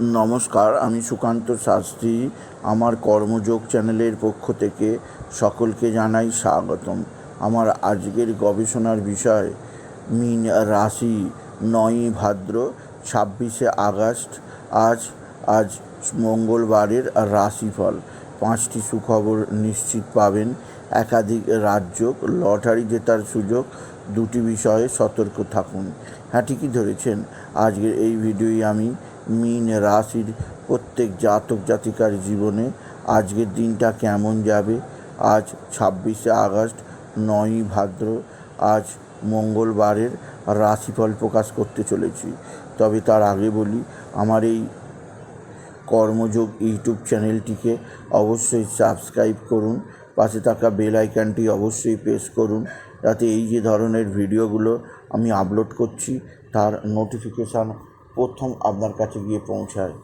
নমস্কার, আমি সুকান্ত শাস্ত্রী। আমার কর্মযোগ চ্যানেলের পক্ষ থেকে সকলকে জানাই স্বাগতম। আমার আজকের গবেষণার বিষয়, মিন রাশি নয়ই ভাদ্র, ছাব্বিশে আগস্ট। আজ আজ মঙ্গলবারের রাশিফল। পাঁচটি সুখবর নিশ্চিত পাবেন। একাধিক রাজ্য লটারি জেতার সুযোগ, দুটি বিষয়ে সতর্ক থাকুন। হ্যাঁ ঠিকই ধরেছেন। আজকের এই ভিডিওই আমি মিন রাশির প্রত্যেক জাতক জাতিকার জীবনে আজকের দিনটা কেমন যাবে? আজ ছাব্বিশে আগস্ট, নয়ই ভাদ্র, আজ মঙ্গলবারের রাশিফল প্রকাশ করতে চলেছি। তবে তার আগে বলি, আমার এই কর্মযোগ ইউটিউব চ্যানেলটিকে অবশ্যই সাবস্ক্রাইব করুন, পাশে থাকা বেল আইকনটি অবশ্যই প্রেস করুন, যাতে এই যে ধরনের ভিডিওগুলো আমি আপলোড করছি, তার নোটিফিকেশান প্রথম আপনার কাছে গিয়ে পৌঁছায়।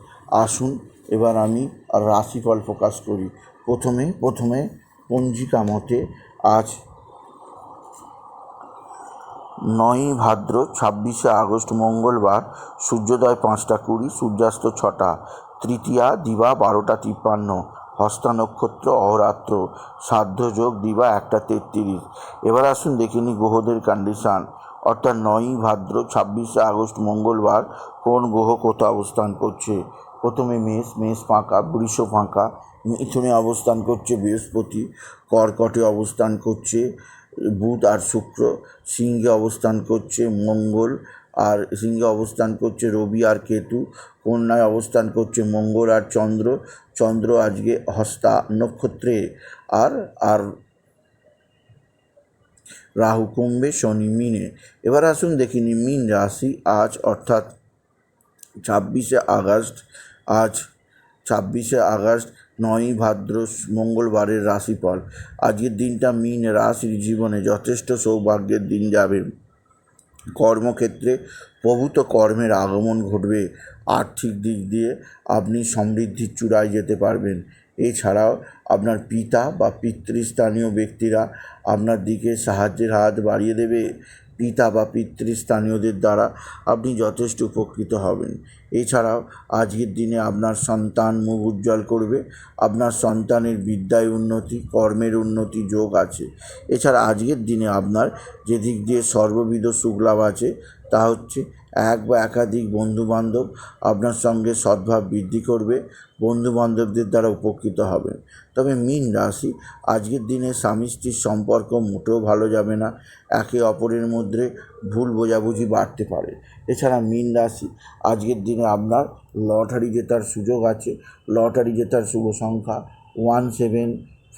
আসুন, এবার আমি রাশিফল প্রকাশ করি। প্রথমে প্রথমে পঞ্জিকা মতে আজ নয়ই ভাদ্র ছাব্বিশে আগস্ট মঙ্গলবার, সূর্যোদয় পাঁচটা কুড়ি, সূর্যাস্ত ছটা। তৃতীয়া, দিবা বারোটা তিপ্পান্ন। হস্তা নক্ষত্র, অহরাত্র। সাধ্য দিবা একটা তেত্রিশ। এবার আসুন দেখে নিই গ্রহদের কন্ডিশান অর্থাৎ নয়ই ভাদ্র, ছাব্বিশে আগস্ট, মঙ্গলবার কোন গ্রহ কোথাও অবস্থান করছে? প্রথমে মেষ মেষ ফাঁকা, বৃষ ফাঁকা, মিথুনে অবস্থান করছে বৃহস্পতি, কর্কটে অবস্থান করছে বুধ আর শুক্র, সিংহে অবস্থান করছে মঙ্গল আর সিংহে অবস্থান করছে রবি আর কেতু, কন্যায় অবস্থান করছে মঙ্গল আর চন্দ্র চন্দ্র আজকে হস্তা নক্ষত্রে আর আর রাহু কুম্ভে, শনি মিনে। এবার আসুন দেখিনি মিন রাশি আজ, অর্থাৎ ছাব্বিশে আগস্ট, আজ ছাব্বিশে আগস্ট, নয়ই ভাদ্র, মঙ্গলবারের রাশিফল। আজকের দিনটা মিন রাশির জীবনে যথেষ্ট সৌভাগ্যের দিন যাবে। কর্মক্ষেত্রে প্রভূত কর্মের আগমন ঘটবে। আর্থিক দিক দিয়ে আপনি সমৃদ্ধির চূড়ায় যেতে পারবেন। এছাড়াও আপনার পিতা বা পিতৃস্থানীয় ব্যক্তিরা আপনার দিকে সাহায্যের হাত বাড়িয়ে দেবে। পিতা বা পিতৃস্থানীয়দের দ্বারা আপনি যথেষ্ট উপকৃত হবেন। এছাড়াও আজকের দিনে আপনার সন্তান মুখ উজ্জ্বল করবে। আপনার সন্তানের বিদ্যায় উন্নতি, কর্মের উন্নতি যোগ আছে। এছাড়া আজকের দিনে আপনার যে দিক দিয়ে সর্ববিধ সুখলাভ আছে তা হচ্ছে এক বা একাধিক বন্ধুবান্ধব আপনার সঙ্গে সদ্ভাব বৃদ্ধি করবে, বন্ধুবান্ধবদের দ্বারা উপকৃত হবেন। তবে মিন রাশি, আজকের দিনে স্বামী স্ত্রীর সম্পর্ক মোটেও ভালো যাবে না, একে অপরের মধ্যে ভুল বোঝাবুঝি বাড়তে পারে। এছাড়া মিন রাশি, আজকের দিনে আপনার লটারি জেতার সুযোগ আছে, লটারি জেতার শুভ সংখ্যা one seven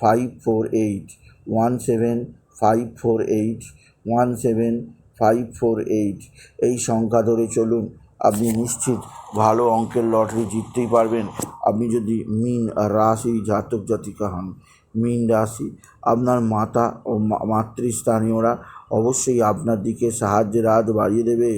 five four eight, one seven five four eight, one seven five four eight এই সংখ্যা ধরে চলুন। আপনি নিশ্চিত ভালো অঙ্কের লটারি জিততেই পারবেন। আপনি যদি মিন রাশি জাতক জাতিকা হন, মিন রাশি, আপনার মাতা ও মাতৃস্থানীয়রা অবশ্যই আপনার দিকে সাহায্যের হাত বাড়িয়ে দেবে।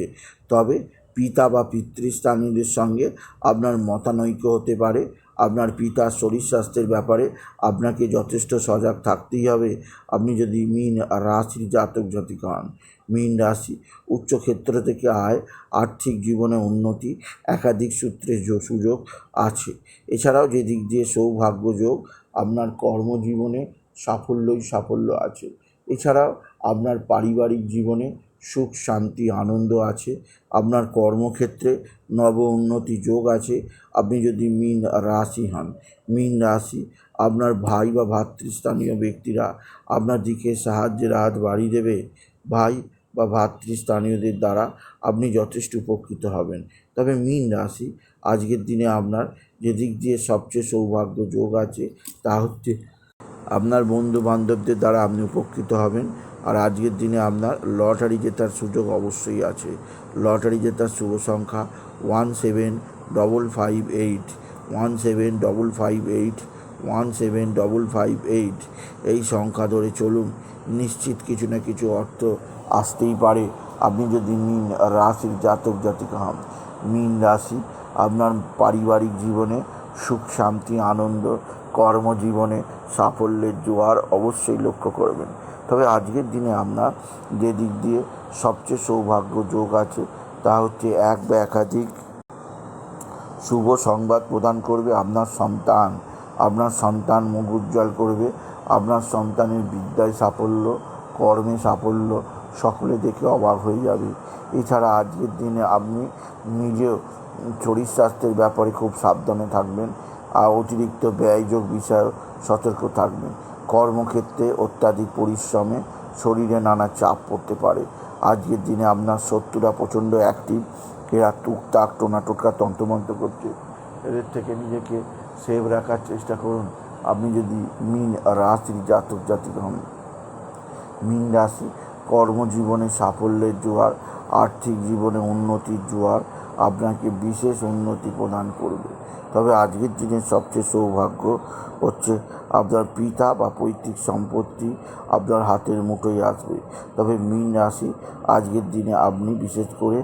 তবে পিতা বা পিতৃস্থানীয়দের সঙ্গে আপনার মতানৈক্য হতে পারে। আপনার পিতার শরীর স্বাস্থ্যের ব্যাপারে আপনাকে যথেষ্ট সজাগ থাকতেই হবে। আপনি যদি মিন রাশির জাতক জাতিকা হন, মীন রাশি উচ্চক্ষেত্র থেকে আয়, আর্থিক জীবনে উন্নতি, একাধিক সূত্রে সুযোগ আছে। এছাড়াও যে দিক দিয়ে সৌভাগ্য যোগ, আপনার কর্মজীবনে সাফল্যই সাফল্য আছে। এছাড়াও আপনার পারিবারিক জীবনে সুখ, শান্তি, আনন্দ আছে। আপনার কর্মক্ষেত্রে নব উন্নতি যোগ আছে। আপনি যদি মিন রাশি হন, মিন রাশি, আপনার ভাই বা ভাতৃস্থানীয় ব্যক্তিরা আপনার দিকে সাহায্যের হাত বাড়িয়ে দেবে। ভাই বা ভাতৃস্থানীয়দের দ্বারা আপনি যথেষ্ট উপকৃত হবেন। তবে মিন রাশি, আজকের দিনে আপনার যে দিক দিয়ে সবচেয়ে সৌভাগ্য যোগ আছে, তা হচ্ছে আপনার বন্ধু বান্ধবদের দ্বারা আপনি উপকৃত হবেন। আর আজকের দিনে আপনার লটারি জেতার সুযোগ অবশ্যই আছে। লটারি জেতার শুভ সংখ্যা one seven double five eight one seven double five eight one seven double five eight এই সংখ্যা ধরে চলুন, নিশ্চিত কিছু না কিছু অর্থ আসতেই পারে। আপনি যদি মিন রাশির জাতক জাতিকা হন, মিন রাশি আপনার পারিবারিক জীবনে সুখ, শান্তি, আনন্দ, কর্মজীবনে সাফল্যের জোয়ার অবশ্যই লক্ষ্য করবেন। তবে আজকের দিনে আপনার যে দিক দিয়ে সবচেয়ে সৌভাগ্য যোগ আছে, তা হচ্ছে এক বা একাধিক শুভ সংবাদ প্রদান করবে আপনার সন্তান। আপনার সন্তান মুখ উজ্জ্বল করবে, আপনার সন্তানের বিদ্যায় সাফল্য, কর্মে সাফল্য সকলে দেখে অবাক হয়ে যাবে। এছাড়া আজকের দিনে আপনি নিজেও শরীর স্বাস্থ্যের ব্যাপারে খুব সাবধানে থাকবেন, আর অতিরিক্ত ব্যয়যোগ বিষয়ে সতর্ক থাকবেন। কর্মক্ষেত্রে অত্যাধিক পরিশ্রমে শরীরে নানা চাপ পড়তে পারে। আজকের দিনে আপনার শত্রুরা প্রচণ্ড অ্যাক্টিভ এরা টুকটাক টোনা টোটকা তন্ত্রমন্ত্র করছে। এদের থেকে নিজেকে সেভ রাখার চেষ্টা করুন। আপনি যদি মিন রাশির জাতক জাতিক হন, মিন রাশি কর্মজীবনে সাফল্যের জোয়ার, আর্থিক জীবনে উন্নতির জোয়ার আপনাকে বিশেষ উন্নতি প্রদান করবে। তবে আজকের দিনে সবচেয়ে সৌভাগ্য হচ্ছে আপনার পিতা বা পৈতৃক সম্পত্তি আপনার হাতের মুঠোয় আসবে। তবে মীন রাশি, আজকের দিনে আপনি বিশেষ করে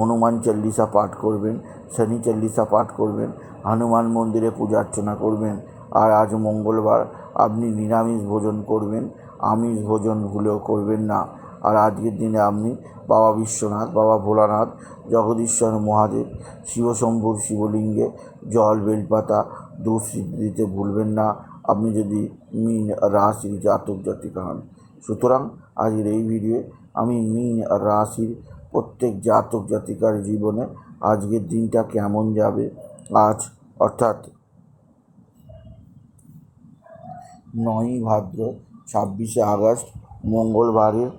হনুমান চল্লিশা পাঠ করবেন, শনি চল্লিশা পাঠ করবেন, হনুমান মন্দিরে পূজা অর্চনা করবেন, আর আজ মঙ্গলবার আপনি নিরামিষ ভোজন করবেন, আমিষ ভোজন ভুলেও করবেন না। আর আজকের দিনে আপনি বাবা বিশ্বনাথ, বাবা ভোলানাথ, জগদীশ্বর মহাদেব, শিবশম্ভুর শিবলিঙ্গে, জল বেলপাতা দুধ দিতে ভুলবেন না। আপনি যদি মিন রাশির জাতক জাতিকা হন। সুতরাং আজকের এই ভিডিও আমি মিন রাশির প্রত্যেক জাতক জাতিকার জীবনে আজকের দিনটা কেমন যাবে? আজ অর্থাৎ নয়ই ভাদ্র ছাব্বিশে আগস্ট মঙ্গলবারের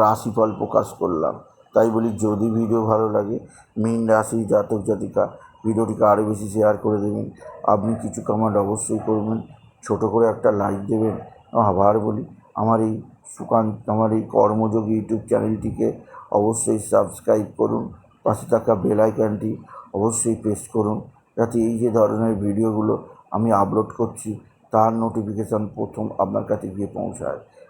রাশিফল প্রকাশ করলাম। তাই বলি, যদি ভিডিও ভালো লাগে, মীন রাশি জাতক জাতিকা, ভিডিওটিকে আরও বেশি শেয়ার করে দেবেন। আপনি কিছু কমেন্ট অবশ্যই করবেন। ছোট করে একটা লাইক দেবেন। আবার বলি, আমার এই সুকান্ত, আমার এই কর্মযোগী ইউটিউব চ্যানেলটিকে অবশ্যই সাবস্ক্রাইব করুন। পাশে থাকা বেল আইকনটি অবশ্যই প্রেস করুন। যাতে এই যে ধরনের ভিডিওগুলো আমি আপলোড করছি, তার নোটিফিকেশান প্রথম আপনার কাছে গিয়ে পৌঁছায়।